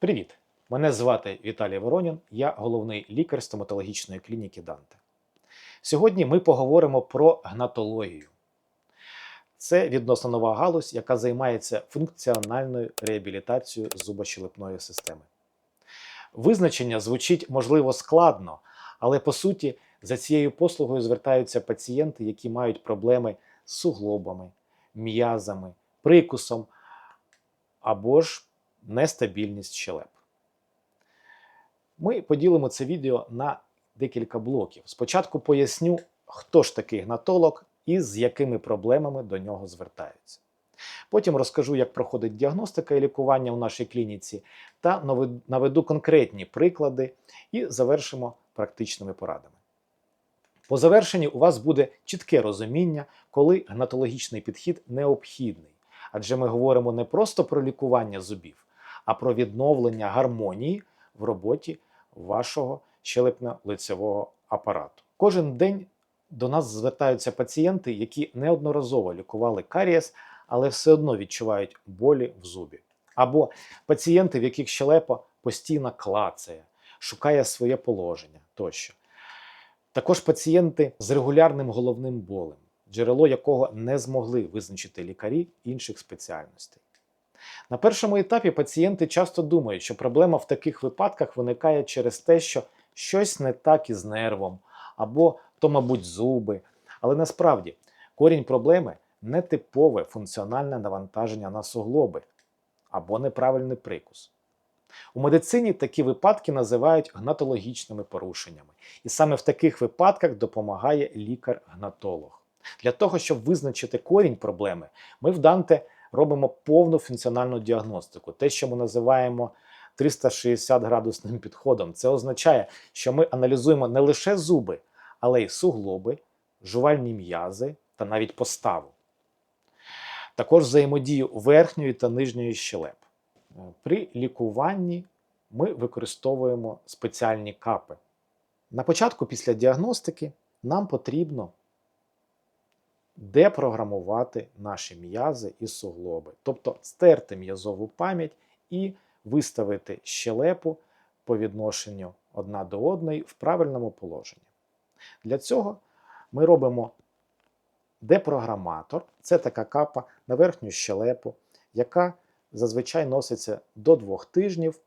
Привіт! Мене звати Віталій Воронін, я головний лікар стоматологічної клініки Данте. Сьогодні ми поговоримо про гнатологію. Це відносно нова галузь, яка займається функціональною реабілітацією зубощелепної системи. Визначення звучить можливо складно, але по суті за цією послугою звертаються пацієнти, які мають проблеми з суглобами, м'язами, прикусом або ж нестабільність щелеп. Ми поділимо це відео на декілька блоків. Спочатку поясню, хто ж такий гнатолог і з якими проблемами до нього звертаються. Потім розкажу, як проходить діагностика і лікування у нашій клініці, та наведу конкретні приклади і завершимо практичними порадами. По завершенні у вас буде чітке розуміння, коли гнатологічний підхід необхідний, адже ми говоримо не просто про лікування зубів, а про відновлення гармонії в роботі вашого щелепно-лицевого апарату. Кожен день до нас звертаються пацієнти, які неодноразово лікували карієс, але все одно відчувають болі в зубі. Або пацієнти, в яких щелепа постійно клацає, шукає своє положення тощо. Також пацієнти з регулярним головним болем, джерело якого не змогли визначити лікарі інших спеціальностей. На першому етапі пацієнти часто думають, що проблема в таких випадках виникає через те, що щось не так із нервом, або то, мабуть, зуби. Але насправді корінь проблеми нетипове функціональне навантаження на суглоби або неправильний прикус. У медицині такі випадки називають гнатологічними порушеннями, і саме в таких випадках допомагає лікар-гнатолог. Для того, щоб визначити корінь проблеми, ми в Данте робимо повну функціональну діагностику, те, що ми називаємо 360 градусним підходом. Це означає, що ми аналізуємо не лише зуби, але й суглоби, жувальні м'язи та навіть поставу. Також взаємодію верхньої та нижньої щелеп. При лікуванні ми використовуємо спеціальні капи. На початку після діагностики нам потрібно депрограмувати наші м'язи і суглоби, тобто стерти м'язову пам'ять і виставити щелепу по відношенню одна до одної в правильному положенні. Для цього ми робимо депрограматор це така капа на верхню щелепу, яка зазвичай носиться до двох тижнів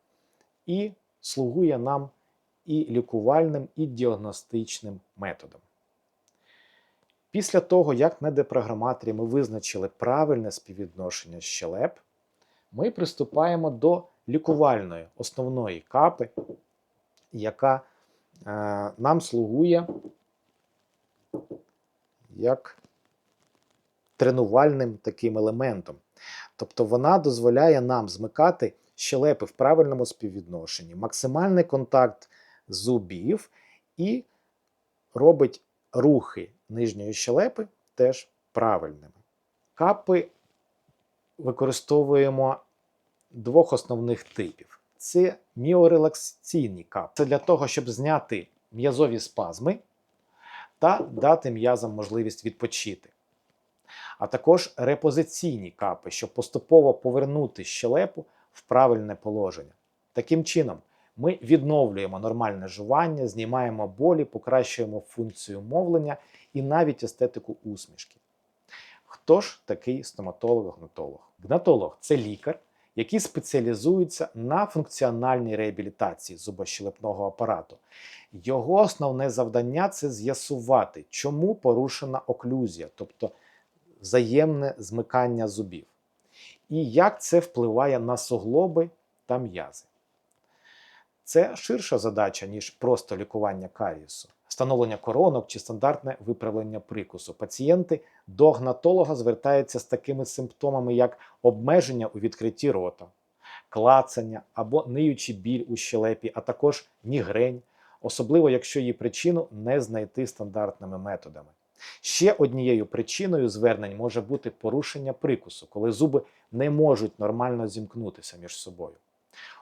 і слугує нам і лікувальним, і діагностичним методом. Після того, як на депрограматорі ми визначили правильне співвідношення щелеп, ми приступаємо до лікувальної основної капи, яка е, нам слугує як тренувальним таким елементом. Тобто вона дозволяє нам змикати щелепи в правильному співвідношенні, максимальний контакт зубів і робить рухи нижньої щелепи теж правильними. Капи використовуємо двох основних типів. Це міорелаксаційні капи. Це для того, щоб зняти м'язові спазми та дати м'язам можливість відпочити. А також репозиційні капи, щоб поступово повернути щелепу в правильне положення. Таким чином, ми відновлюємо нормальне жування, знімаємо болі, покращуємо функцію мовлення і навіть естетику усмішки. Хто ж такий стоматолог-гнатолог? Гнатолог це лікар, який спеціалізується на функціональній реабілітації зубощелепного апарату. Його основне завдання це з'ясувати, чому порушена оклюзія, тобто взаємне змикання зубів, і як це впливає на суглоби та м'язи. Це ширша задача, ніж просто лікування карієсу, встановлення коронок чи стандартне виправлення прикусу. Пацієнти до гнатолога звертаються з такими симптомами, як обмеження у відкритті рота, клацання або ниючий біль у щелепі, а також мігрень, особливо якщо її причину не знайти стандартними методами. Ще однією причиною звернень може бути порушення прикусу, коли зуби не можуть нормально зімкнутися між собою.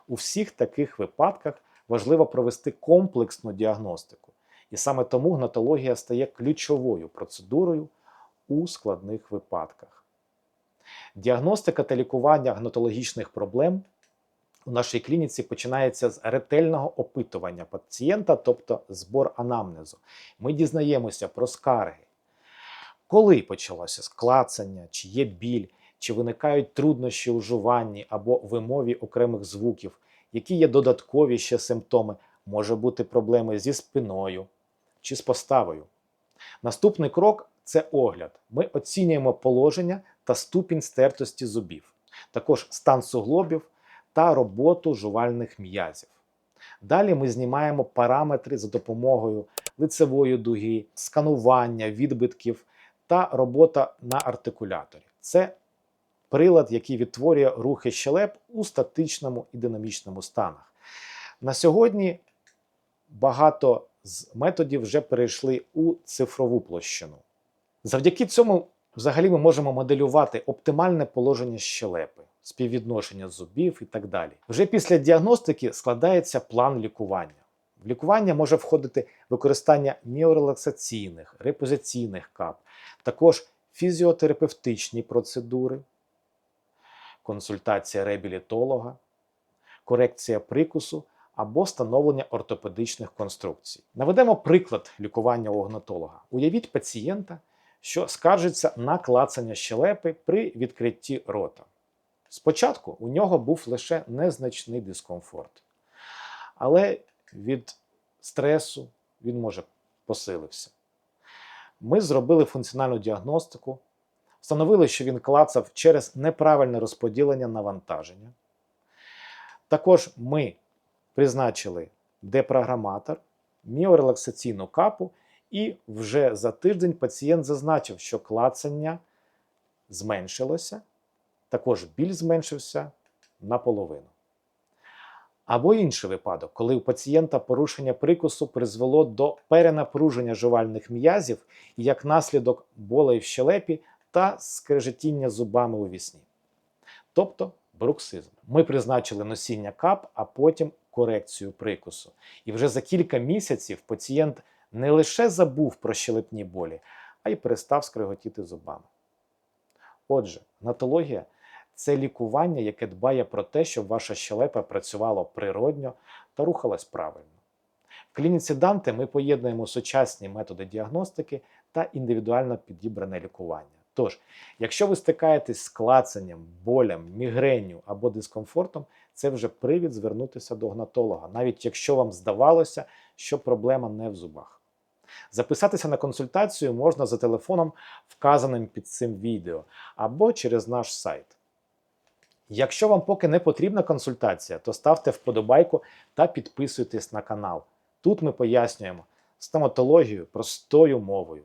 У всіх таких випадках важливо провести комплексну діагностику, і саме тому гнатологія стає ключовою процедурою у складних випадках. Діагностика та лікування гнатологічних проблем у нашій клініці починається з ретельного опитування пацієнта, тобто збор анамнезу. Ми дізнаємося про скарги, коли почалося склацання, чи є біль, чи виникають труднощі у жуванні або вимові окремих звуків, які є додаткові ще симптоми, може бути проблеми зі спиною чи з поставою. Наступний крок це огляд. Ми оцінюємо положення та ступінь стертості зубів, також стан суглобів та роботу жувальних м'язів. Далі ми знімаємо параметри за допомогою лицевої дуги, сканування відбитків та робота на артикуляторі. Це прилад, який відтворює рухи щелеп у статичному і динамічному станах. На сьогодні багато з методів вже перейшли у цифрову площину. Завдяки цьому, взагалі, ми можемо моделювати оптимальне положення щелепи, співвідношення зубів і так далі. Вже після діагностики складається план лікування. В лікування може входити використання міорелаксаційних, репозиційних кап, також фізіотерапевтичні процедури, консультація реабілітолога, корекція прикусу або встановлення ортопедичних конструкцій. Наведемо приклад лікування у огнатолога. Уявіть пацієнта, що скаржиться на клацання щелепи при відкритті рота. Спочатку у нього був лише незначний дискомфорт, але від стресу він може посилився. Ми зробили функціональну діагностику, встановили, що він клацав через неправильне розподілення навантаження. Також ми призначили депрограматор, міорелаксаційну капу, і вже за тиждень пацієнт зазначив, що клацання зменшилося, також біль зменшився наполовину. Або інший випадок, коли у пацієнта порушення прикусу призвело до перенапруження жувальних м'язів і як наслідок болей в щелепі та скрежетіння зубами у вісні. Тобто бруксизм. Ми призначили носіння кап, а потім корекцію прикусу. І вже за кілька місяців пацієнт не лише забув про щелепні болі, а й перестав скреготіти зубами. Отже, гнатологія це лікування, яке дбає про те, щоб ваша щелепа працювала природньо та рухалась правильно. В клініці Данте ми поєднуємо сучасні методи діагностики та індивідуально підібране лікування. Тож, якщо ви стикаєтесь з клацанням, болем, мігренню або дискомфортом, це вже привід звернутися до гнатолога, навіть якщо вам здавалося, що проблема не в зубах. Записатися на консультацію можна за телефоном, вказаним під цим відео, або через наш сайт. Якщо вам поки не потрібна консультація, то ставте вподобайку та підписуйтесь на канал. Тут ми пояснюємо стоматологію простою мовою.